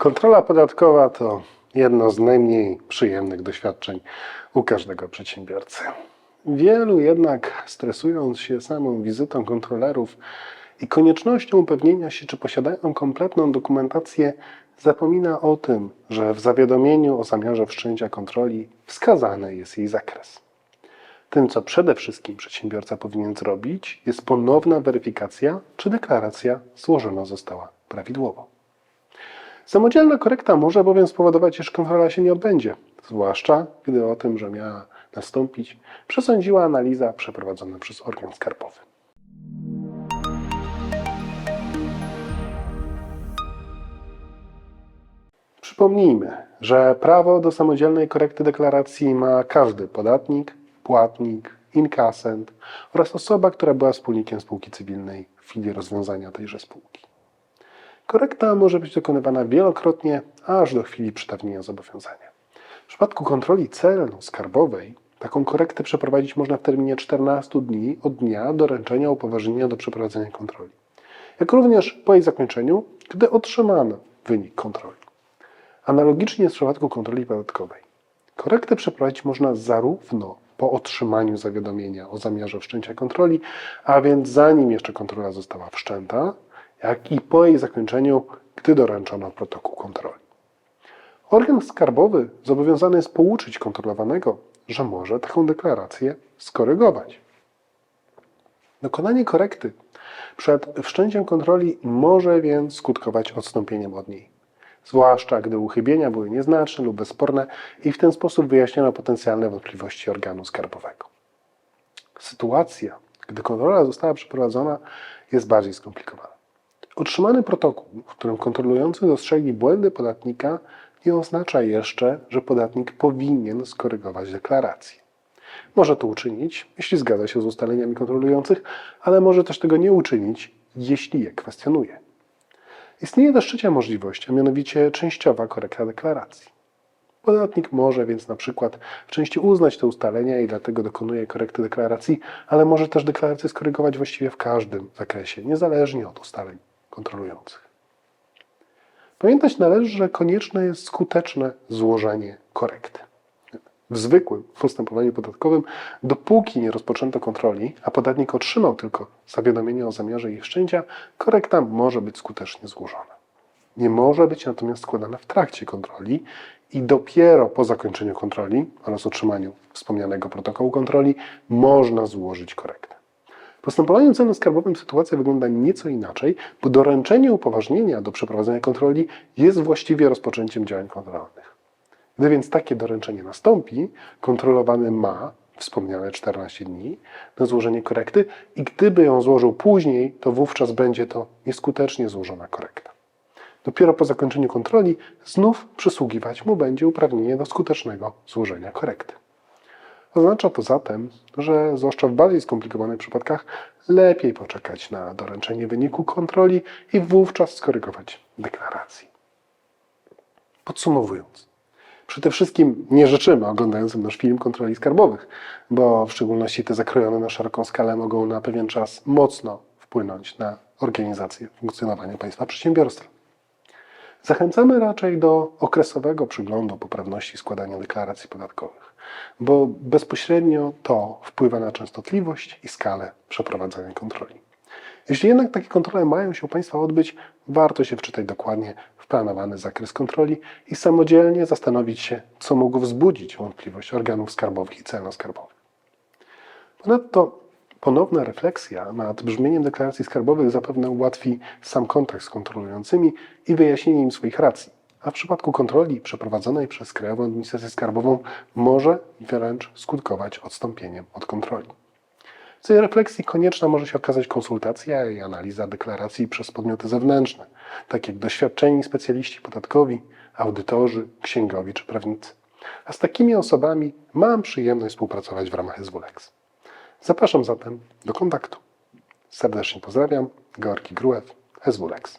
Kontrola podatkowa to jedno z najmniej przyjemnych doświadczeń u każdego przedsiębiorcy. Wielu jednak, stresując się samą wizytą kontrolerów i koniecznością upewnienia się, czy posiadają kompletną dokumentację, zapomina o tym, że w zawiadomieniu o zamiarze wszczęcia kontroli wskazany jest jej zakres. Tym, co przede wszystkim przedsiębiorca powinien zrobić, jest ponowna weryfikacja, czy deklaracja złożona została prawidłowo. Samodzielna korekta może bowiem spowodować, iż kontrola się nie odbędzie, zwłaszcza gdy o tym, że miała nastąpić, przesądziła analiza przeprowadzona przez organ skarbowy. Przypomnijmy, że prawo do samodzielnej korekty deklaracji ma każdy podatnik, płatnik, inkasent oraz osoba, która była wspólnikiem spółki cywilnej w chwili rozwiązania tejże spółki. Korekta może być dokonywana wielokrotnie, aż do chwili przedawnienia zobowiązania. W przypadku kontroli celno-skarbowej taką korektę przeprowadzić można w terminie 14 dni od dnia doręczenia upoważnienia do przeprowadzenia kontroli, jak również po jej zakończeniu, gdy otrzymano wynik kontroli. Analogicznie jest w przypadku kontroli podatkowej. Korektę przeprowadzić można zarówno po otrzymaniu zawiadomienia o zamiarze wszczęcia kontroli, a więc zanim jeszcze kontrola została wszczęta, jak i po jej zakończeniu, gdy doręczono protokół kontroli. Organ skarbowy zobowiązany jest pouczyć kontrolowanego, że może taką deklarację skorygować. Dokonanie korekty przed wszczęciem kontroli może więc skutkować odstąpieniem od niej, zwłaszcza gdy uchybienia były nieznaczne lub bezsporne i w ten sposób wyjaśniono potencjalne wątpliwości organu skarbowego. Sytuacja, gdy kontrola została przeprowadzona, jest bardziej skomplikowana. Otrzymany protokół, w którym kontrolujący dostrzegli błędy podatnika, nie oznacza jeszcze, że podatnik powinien skorygować deklarację. Może to uczynić, jeśli zgadza się z ustaleniami kontrolujących, ale może też tego nie uczynić, jeśli je kwestionuje. Istnieje też trzecia możliwość, a mianowicie częściowa korekta deklaracji. Podatnik może więc na przykład w części uznać te ustalenia i dlatego dokonuje korekty deklaracji, ale może też deklarację skorygować właściwie w każdym zakresie, niezależnie od ustaleń kontrolujących. Pamiętać należy, że konieczne jest skuteczne złożenie korekty. W zwykłym postępowaniu podatkowym, dopóki nie rozpoczęto kontroli, a podatnik otrzymał tylko zawiadomienie o zamiarze ich wszczęcia, korekta może być skutecznie złożona. Nie może być natomiast składana w trakcie kontroli i dopiero po zakończeniu kontroli oraz otrzymaniu wspomnianego protokołu kontroli można złożyć korektę. Postępowaniu celno-skarbowym sytuacja wygląda nieco inaczej, bo doręczenie upoważnienia do przeprowadzenia kontroli jest właściwie rozpoczęciem działań kontrolnych. Gdy więc takie doręczenie nastąpi, kontrolowany ma wspomniane 14 dni na złożenie korekty i gdyby ją złożył później, to wówczas będzie to nieskutecznie złożona korekta. Dopiero po zakończeniu kontroli znów przysługiwać mu będzie uprawnienie do skutecznego złożenia korekty. Oznacza to zatem, że zwłaszcza w bardziej skomplikowanych przypadkach lepiej poczekać na doręczenie wyniku kontroli i wówczas skorygować deklaracji. Podsumowując, przede wszystkim nie życzymy oglądającym nasz film kontroli skarbowych, bo w szczególności te zakrojone na szeroką skalę mogą na pewien czas mocno wpłynąć na organizację funkcjonowania państwa przedsiębiorstwa. Zachęcamy raczej do okresowego przyglądu poprawności składania deklaracji podatkowych, bo bezpośrednio to wpływa na częstotliwość i skalę przeprowadzania kontroli. Jeśli jednak takie kontrole mają się u Państwa odbyć, warto się wczytać dokładnie w planowany zakres kontroli i samodzielnie zastanowić się, co mogło wzbudzić wątpliwość organów skarbowych i celno-skarbowych. Ponadto ponowna refleksja nad brzmieniem deklaracji skarbowych zapewne ułatwi sam kontakt z kontrolującymi i wyjaśnienie im swoich racji, a w przypadku kontroli przeprowadzonej przez Krajową Administrację Skarbową może wręcz skutkować odstąpieniem od kontroli. W tej refleksji konieczna może się okazać konsultacja i analiza deklaracji przez podmioty zewnętrzne, takie jak doświadczeni specjaliści podatkowi, audytorzy, księgowi czy prawnicy. A z takimi osobami mam przyjemność współpracować w ramach SWLEX. Zapraszam zatem do kontaktu. Serdecznie pozdrawiam, Georgi Gruew, SWLEX.